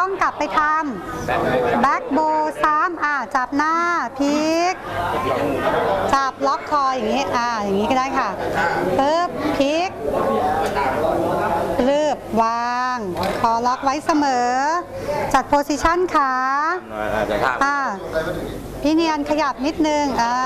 ต้องกลับไปทำแบ็กโบซ้ำอ่าจับหน้าพลิก จับล็อกคออย่างนี้ อ่า อย่างนี้ก็ได้ค่ะปึ๊บพลิกลืบวาง คอล็อกไว้เสมอ จัดโพซิชันขาอาจจะภาพอ่าพี่เนียนขยับนิดนึง อ่า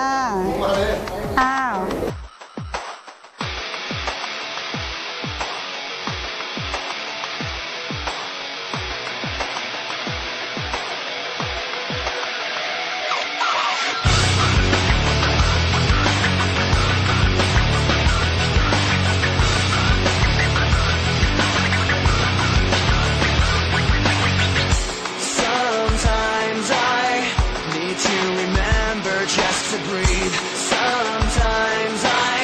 breathe. Sometimes I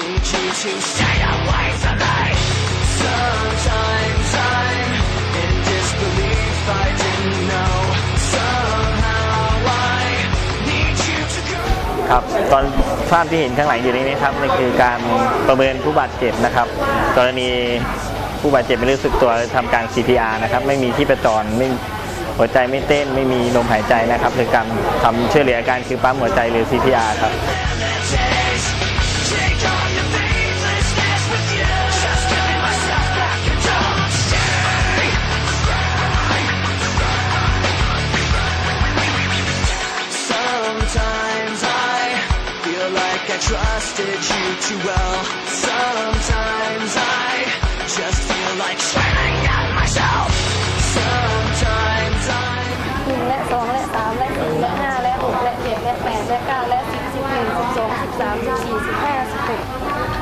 need you to stay away from me. Sometimes I'm in disbelief I didn't know. Somehow I need you to go. ครับตอนภาพที่เห็นข้างหลังอยู่นี้นะครับนี่คือการประเมินผู้บาดเจ็บนะครับ กรณีผู้บาดเจ็บไม่รู้สึกตัวทำการ CPR นะครับ ไม่มีที่ประจรไม่ หัวใจไม่เต้นไม่มีลมหายใจนะครับคือการทำช่วยเหลืออาการคือปั๊มหัวใจหรือ CPR ครับ Take on และแปดและเก้าและสิบสิบหนึ่งสิบสองสิบสามสิบสี่สิบห้าสิบหก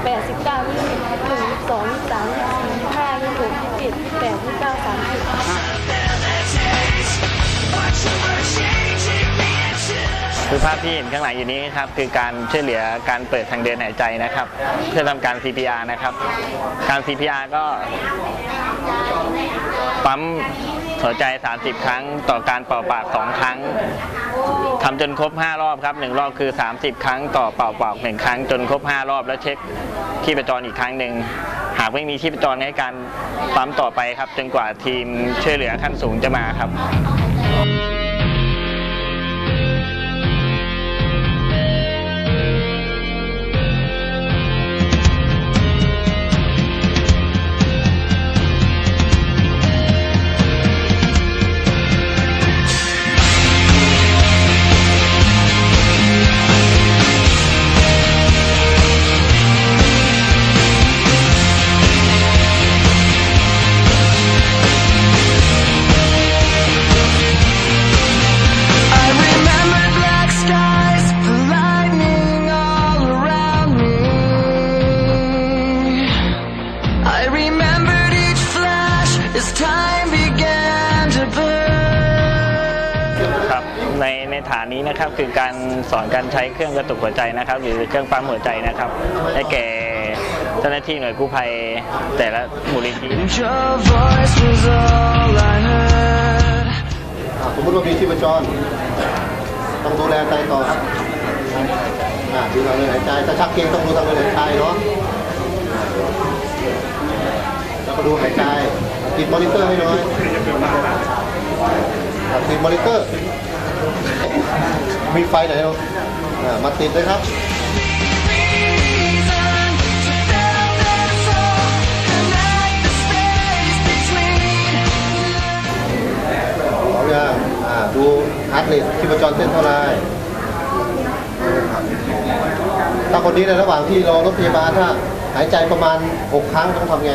แปดสิบเก้ายี่สิบหนึ่งยี่สิบสองยี่สิบสามยี่สิบสี่ยี่สิบห้ายี่สิบหกยี่สิบเจ็ดยี่สิบแปดยี่สิบเก้าสามสิบ abilities, but you were changing me into. คือภาพที่เห็นข้างหลังอยู่นี้ครับคือการช่วยเหลือการเปิดทางเดินหายใจนะครับ เพื่อทำการ CPR นะครับ การ CPR ก็ปั๊ม หัวใจ 30 ครั้งต่อการเป่าปาก 2 ครั้งทำจนครบ 5 รอบครับ 1 รอบคือ 30 ครั้งต่อเป่าปาก 1 ครั้ง จนครบ 5 รอบแล้วเช็คที่ประจรอีกครั้งหนึ่งหากไม่มีที่ประจรให้การปั๊มต่อไปครับ จนกว่าทีมช่วยเหลือขั้นสูงจะมาครับ time began to burn. ครับในในฐานนี้นะครับคือการสอนการใช้เครื่องกระตุกหัวใจนะครับ หรือเครื่องปั๊มหัวใจนะครับให้แก่เจ้าหน้าที่หน่วยกู้ภัยแต่ละมูลนิธิ And your voice was all I heard. อ่าสมมติว่ามีชีพจร ต้องดูแลใจต่อครับอ่าดูทางเดินหายใจถ้าชักเกร็งต้องดูทางเดินหายใจเนาะแล้วก็ดูหายใจ ติดมอนิเตอร์ให้น่อยติดมอนิเตอร์ มีไฟไหนเนาะอ่ามาติดเลยครับ Reason to fill this hole, connect the space between. เอาอย่างอ่าดูฮาร์ดเรทชีพจรเต้นเท่าไรถ้าคนนี้ในระหว่างที่รอรถพยาบาลถ้าหายใจประมาณ 6 ครั้งต้องทำไง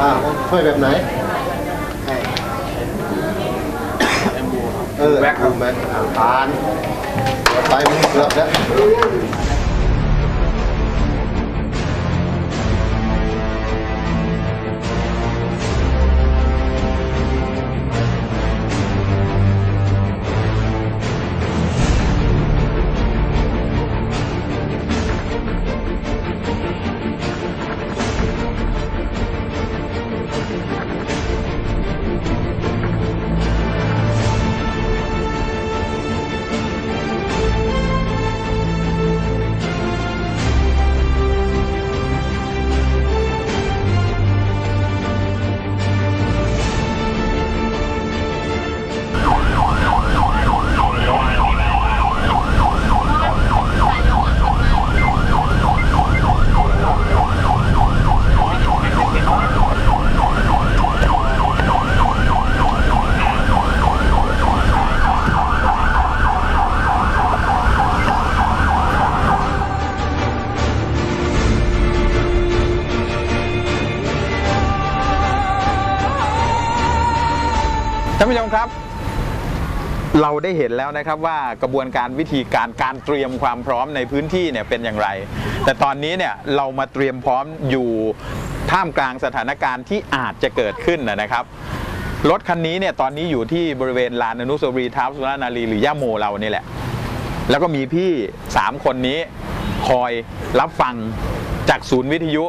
อ่าช่วยแบบไหนเออแบ็คแบ็คผ่านไปมึงเกือบแล้ว เราได้เห็นแล้วนะครับว่ากระบวนการวิธีการการเตรียมความพร้อมในพื้นที่เนี่ยเป็นอย่างไร แต่ตอนนี้เนี่ยเรามาเตรียมพร้อมอยู่ท่ามกลางสถานการณ์ที่อาจจะเกิดขึ้นนะครับรถคันนี้เนี่ยตอนนี้อยู่ที่บริเวณลานอนุสาวรีย์ท้าสุรนารีหรือย่าโมเรานี่แหละ แล้วก็มีพี่ 3 คนนี้คอยรับฟังจากศูนย์วิทยุ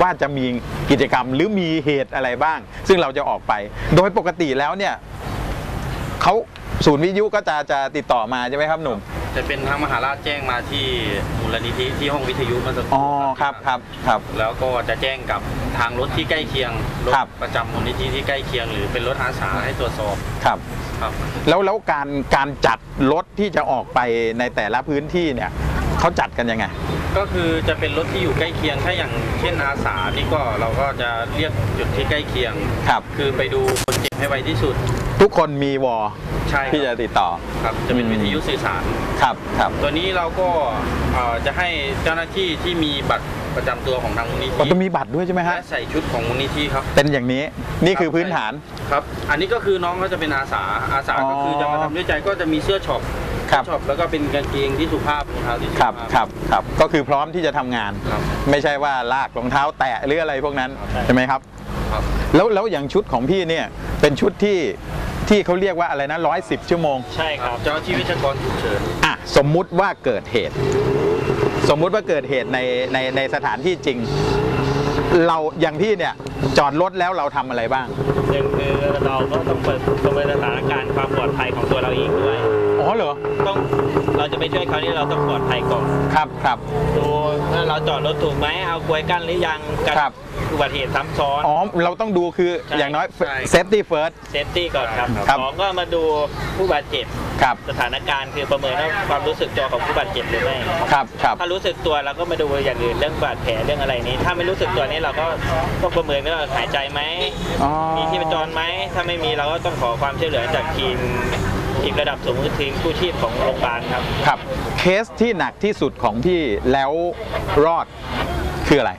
ว่าจะมีกิจกรรมหรือมีเหตุอะไรบ้าง ซึ่งเราจะออกไป โดยปกติแล้วเนี่ย เขาศูนย์วิทยุก็จะจะติดต่อมาใช่ไหมครับหนุ่มจะเป็นทางมหาราชแจ้งมาที่มูลนิธิที่ห้องวิทยุเมื่อสักคอ๋อรู่ครับครับครับ แล้วก็จะแจ้งกับทางรถที่ใกล้เคียงรถครับ ประจำมูลนิธิที่ใกล้เคียง หรือเป็นรถอาสาให้ตรวจสอบครับ ครับ แล้วแล้วการการจัดรถที่จะออกไปในแต่ละพื้นที่เนี่ยเขาจัดกันยังไง ก็คือจะเป็นรถที่อยู่ใกล้เคียงถ้าอย่างเช่นอาสานี่ก็เราก็จะเรียกจุดที่ใกล้เคียง ครับ คือไปดูคนเจ็บให้ไวที่สุด ทุกคนมีวอใช่ครับที่จะติดต่อครับจะเป็นอืมวิทยุสื่อสารครับครับ ตัวนี้เราก็เอ่อจะให้เจ้าหน้าที่ที่มีบัตรประจำตัวของทางมูลนิอ๋อธิต้องมีบัตรด้วยใช่ไหมฮะและใส่ชุดของมูลนิธิครับ เป็นอย่างนี้นี่คือพื้นฐานครับ อันนี้ก็คือน้องเขาจะเป็นอาสาอาสาอ๋อก็คือจะมาทำด้วยใจก็จะมีเสื้อช็อปครับช็อปแล้วก็เป็นกางเกงที่สุภาพรองเท้าที่สุครับภาพครับครับก็คือพร้อมที่จะทำงานครับไม่ใช่ว่าลากรองเท้าแตะหรืออะไรพวกนั้นใช่ไหมครับครับแล้วแล้วอย่างชุดของพี่เนี่ยเป็นชุดที่ ที่เขาเรียกว่าอะไรนะร้อยสิบชั่วโมง ใช่ครับ เจ้าหน้าที่วิชากรฉุกเฉินอะสมมุติว่าเกิดเหตุ สมมุติว่าเกิดเหตุในในในสถานที่จริง เราอย่างพี่เนี่ยจอดรถแล้วเราทำอะไรบ้าง หนึ่งคือเราก็ต้องเปิดประเมินสถานการณ์ความปลอดภัยของตัวเราเองด้วย อ๋อเหรอ ต้องเราจะไปช่วยเขานี่เราต้องปลอดภัยก่อนครับครับดูว่าเราจอดรถถูกไหมเอากลวยกั้นหรือยังกันครับ อุบัติเหตุซ้ำซ้อน อ๋อ เราต้องดูคือใช่อย่างน้อย ใช่ safety first เซฟตี้ก่อนครับครับ สองก็มาดูผู้บาดเจ็บครับ สถานการณ์คือประเมินว่าความรู้สึกตัวของผู้บาดเจ็บหรือไม่ ครับครับ ถ้ารู้สึกตัวเราก็มาดูอย่างอื่นเรื่องบาดแผลเรื่องอะไรนี้ ถ้าไม่รู้สึกตัวนี้เราก็ต้องประเมินว่าหายใจไหม อ๋อ มีที่ประจรไหม ถ้าไม่มีเราก็ต้องขอความช่วยเหลือจากทีม ทีมระดับสูงคือทีมกู้ชีพของโรงพยาบาลครับ ครับ เคสที่หนักที่สุดของพี่แล้วรอดคืออะไร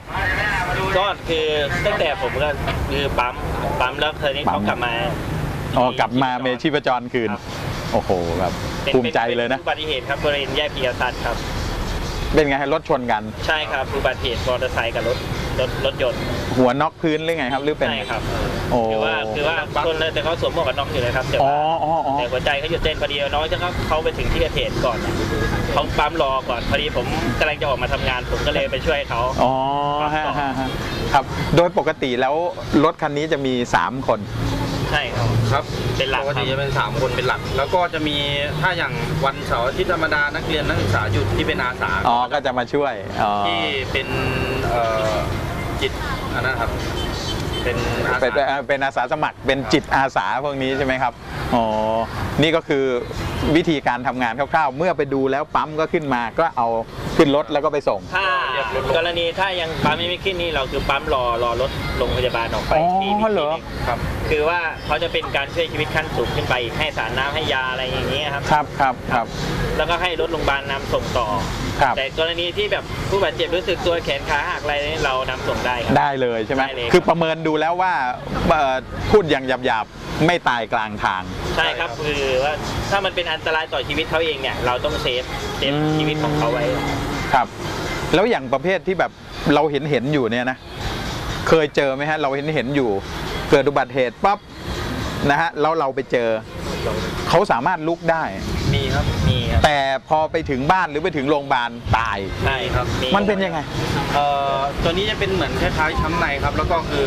ก็คือตั้งแต่ผมก็คือปั๊มปั๊มแล้วเคยนี้ปั๊เขาม กลับมาอ๋อกลับมาเมชีพจรคืน ครับโอ้โหแบบเป็นภูมิใจเลยนะ ป็อุบัติเหตุครับบริเวณแยกพิยาซัดครับ เป็นไงฮะรถชนกัน ใช่ครับอุบัติเหตุมอเตอร์ไซค์กับรถ รถรถยนต์หัวน็อกพื้นหรือไงครับ หรือเป็นใช่ครับโอ้คือว่าคือว่าชนเลยแต่เขาสวมหมวกกันน็อกอยู่เลยครับแต่อ๋อว่าอ๋ออ๋อแต่หัวใจเขาหยุดเต้นพอดีน้องจะเขาเขาไปถึงที่เกิดเหตุก่อนเขาปั๊มรอก่อนพอดีผมกำลังจะออกมาทำงานผมก็เลยไปช่วยเขา อ๋อฮะฮะฮะครับ โดยปกติแล้วรถคันนี้จะมี 3 คน ใช่ครับ ครับเป็นหลักปกติครับ จะเป็น 3 คนเป็นหลัก แล้วก็จะมีถ้าอย่างวันเสาร์อาที่ธรรมดานักเรียนนักศึกษาหยุดที่เป็นอาสา อ๋อ ก็จะมาช่วยอ๋อที่เป็นเอ่อจิต อันนั้นครับ เป็นอาเป็นสาเอ่อเป็นอาสาสมัครเป็นจิตอาสาพวกนี้ใช่ไหมครับอ๋อนี่ก็คือวิธีการทำงานคร่าวๆ เมื่อไปดูแล้วปั๊มก็ขึ้นมาก็เอาขึ้นรถแล้วก็ไปส่ง ถ้ากรณีถ้ายังปั๊มไม่ขึ้นนี่เราคือปั๊มรอรอรถโรงพยาบาลออกไปอ๋อที่ที่เหรอคลินิกครับ คือว่าเขาจะเป็นการช่วยชีวิตขั้นสูงขึ้นไปอีกให้สารน้ำให้ยาอะไรอย่างเงี้ยครับ ครับครับครับ แล้วก็ให้รถโรงพยาบาลนำส่งต่อ ครับ แต่กรณีที่แบบผู้บาดเจ็บรู้สึกตัวแขนขาหักอะไรนี่เรานำส่งได้ครับ ได้เลยใช่ไหมได้เลยครับคือประเมินดูแล้วว่าเอ่อพูดอย่างหยาบๆ ไม่ตายกลางทาง ใช่ครับคือว่าถ้ามันเป็นอันตรายต่อชีวิตเขาเองเนี่ยเราต้องเซฟเซฟอืม ชีวิตของเขาไว้ ครับ แล้วอย่างประเภทที่แบบเราเห็นเห็นอยู่เนี่ยนะ เคยเจอไหมฮะ เราเห็นเห็นอยู่ เกิดอุบัติเหตุปั๊บนะฮะแล้วเราไปเจอ เขาสามารถลุกได้ มีครับ มีครับ แต่พอไปถึงบ้านหรือไปถึงโรงพยาบาลตาย ใช่ครับมันเป็นยังไง เอ่อตัวนี้จะเป็นเหมือนคล้ายๆช้ำในครับ แล้วก็คือ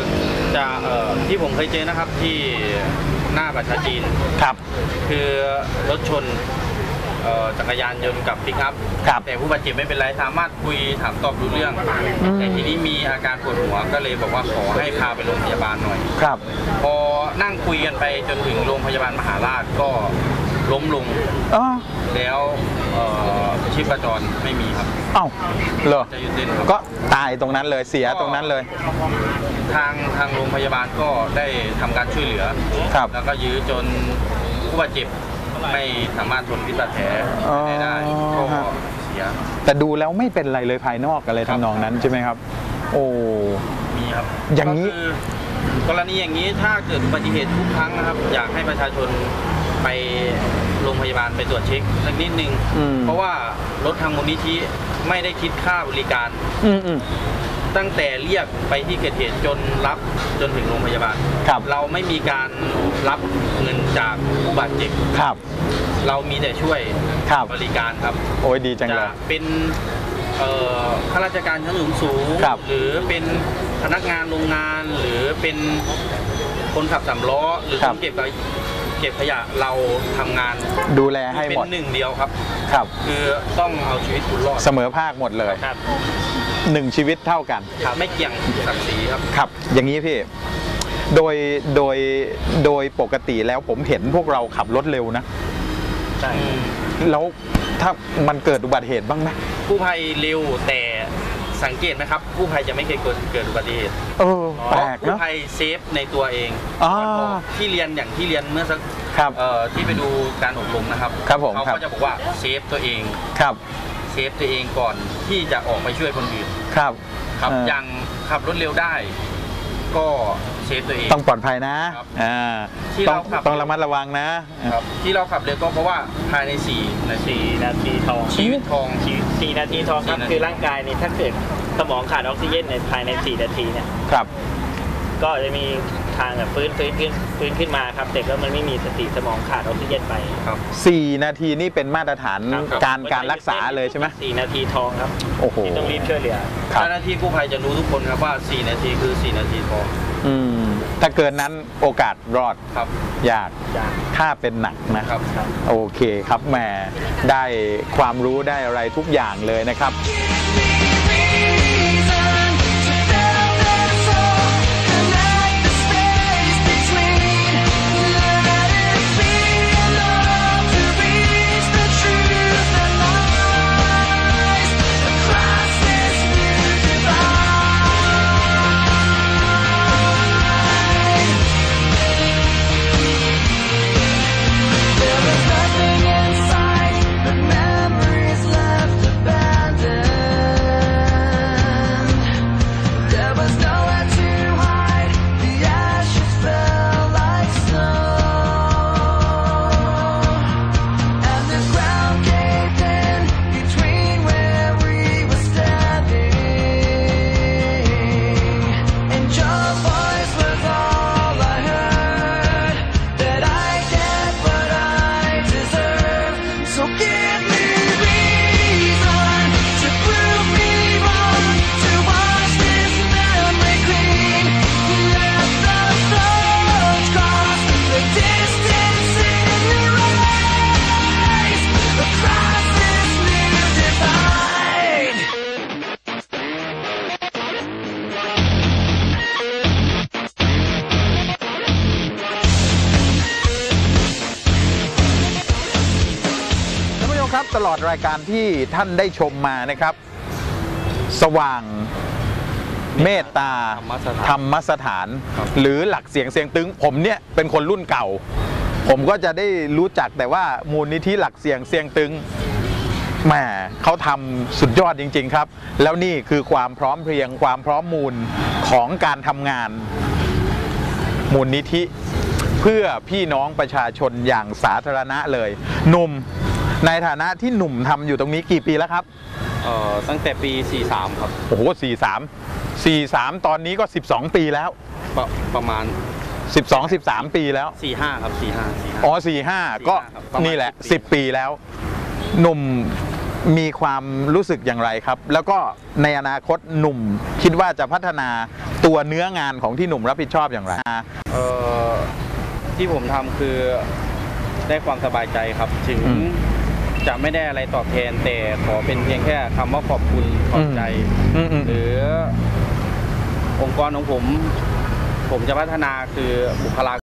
จะเอ่อที่ผมเคยเจอนะครับที่หน้าประชาจีน ครับ คือรถชนเอ่อจักรยานยนต์กับปิกอัพครับแต่ผู้บาดเจ็บไม่เป็นไรสามารถคุยถามตอบรู้เรื่องแต่ทีนี้มีอาการปวดหัวก็เลยบอกว่าขอให้พาไปโรงพยาบาลหน่อย ครับ พอนั่งคุยกันไปจนถึงโรงพยาบาลมหาราชก็ ล้มลงอ๋อแล้วเอ่อชีพจรไม่มีครับเอ้าเหรอ จะหยุดเต้นครับก็ตายตรงนั้นเลยเสียตรงนั้นเลย ทางทางโรงพยาบาลก็ได้ทำการช่วยเหลือ ครับ แล้วก็ยื้อจนผู้บาดเจ็บไม่สามารถทนพิษบาดแผลอ๋อได้ก็เสียแต่ดูแล้วไม่เป็นไรเลยภายนอกอะไรครับทำนองนั้นใช่ไหมครับ โอ้ มีครับอย่างนี้ ก็คือกรณีอย่างนี้ถ้าเกิดอุบัติเหตุทุกครั้งนะครับ อยากให้ประชาชน ไปโรงพยาบาลไปตรวจเช็คสักนิดนึง อืม เพราะว่ารถทางมูลนิธิไม่ได้คิดค่าบริการ อืมอืม ตั้งแต่เรียกไปที่เกิดเหตุจนรับจนถึงโรงพยาบาล ครับ เราไม่มีการรับเงินจากผู้บาดเจ็บ ครับ เรามีแต่ช่วยครับ บริการครับ โอ้ยดีจังจะเลยเป็นเอ่อข้าราชการชั้นสูงสูงครับ หรือเป็นพนักงานโรงงาน หรือเป็นคนขับสามล้อ หรือครัคบนเก็บขย เก็บขยะเราทำงานดูแลให้เป็หมดนหนึ่งเดียวครับ ครับ คือต้องเอาชีวิตคุณรอดเสมอภาคหมดเลยครับหนึ่งชีวิตเท่ากันไม่เกี่ยงศักดิ์ศรีครับ ครับ อย่างนี้พี่ โดย โดย โดยปกติแล้วผมเห็นพวกเราขับรถเร็วนะ ใช่ แล้วถ้ามันเกิดอุบัติเหตุบ้างไหมกู้ภัยเร็วแต่ สังเกตไหมครับกู้ภัยจะไม่เคยเกิดเกิดอุบัติเหตุเออเพแปลราะกกู้เนาะ ภัยเซฟในตัวเองอ่าที่เรียนอย่างที่เรียนเมื่อสักครับเอ่อที่ไปดูการอบรมนะครับครับผมเขาครับ ก็จะบอกว่าเซฟตัวเองครับเซฟตัวเองก่อนที่จะออกไปช่วยคนอื่นครับครับเอออย่างขับรถเร็วได้ ก็เซฟตัวเอง ต้องปลอดภัยนะ ครับอ่า ที่ต้องเราขับ ต้องระมัดระวังนะ ครับที่เราขับเร็วก็เพราะว่าภายใน4นาทีสี่นาทีทองชีวิตทอง สี่สี่นาทีทองครับสี่นาที คือร่างกายนี่ถ้าเกิดสมองขาดออกซิเจนในภายใน4นาทีเนี่ย ครับ ก็จะมี ทางแบบฟื้นฟื้นขึ้นฟื้นขึ้นมาครับแต่ก็มันไม่มีสติสมองขาดออกซิเจนไปครับ สี่นาทีนี่เป็นมาตรฐานครับ การการรักษาเลยใช่ไหมสี่นาทีทองครับโอ้โห ที่ต้องรีบช่วยเหลือ ครับ เจ้าหน้าที่กู้ภัยจะรู้ทุกคนครับว่า 4 นาทีคือ 4 นาทีทองอืมถ้าเกินนั้นโอกาสรอดครับ ยากยาก ถ้าเป็นหนักนะ ครับ โอเคครับแหมได้ความรู้ได้อะไรทุกอย่างเลยนะครับ reason รับตลอดรายการที่ท่านได้ชมมานะครับ สว่างเมตตาธรรมสถานธรรมสถาน หรือหลักเสียงเสียงตึง ผมเนี่ยเป็นคนรุ่นเก่า ผมก็จะได้รู้จักแต่ว่ามูลนิธิหลักเสียงเสียงตึงแหมเขาทำสุดยอดจริง ๆ ครับ แล้วนี่คือความพร้อมเพรียงความพร้อมมูลของการทำงาน มูลนิธิ เพื่อพี่น้องประชาชนอย่างสาธารณะเลยหนุ่ม ในฐานะที่หนุ่มทำอยู่ตรงนี้กี่ปีแล้วครับ เอ่อตั้งแต่ปี 43 ครับโอ้โหสี่สามสี่สามตอนนี้ก็ 12 ปีแล้ว ประประมาณ 12 13 ปีแล้ว 45 ครับ 45 45 อ๋อสี่ห้าก็ครับประมาณนี่แหละ 10 10 ปีแล้ว หนุ่มมีความรู้สึกอย่างไรครับ แล้วก็ในอนาคตหนุ่มคิดว่าจะพัฒนาตัวเนื้องานของที่หนุ่มรับผิดชอบอย่างไร เอ่อที่ผมทำคือได้ความสบายใจครับ ถึงอืม จะไม่ได้อะไรตอบแทน แต่ขอเป็นเพียงแค่คำว่าขอบคุณขอบใจ อืมอืมหรือองค์กรของผม ผมจะพัฒนาคือบุคลากร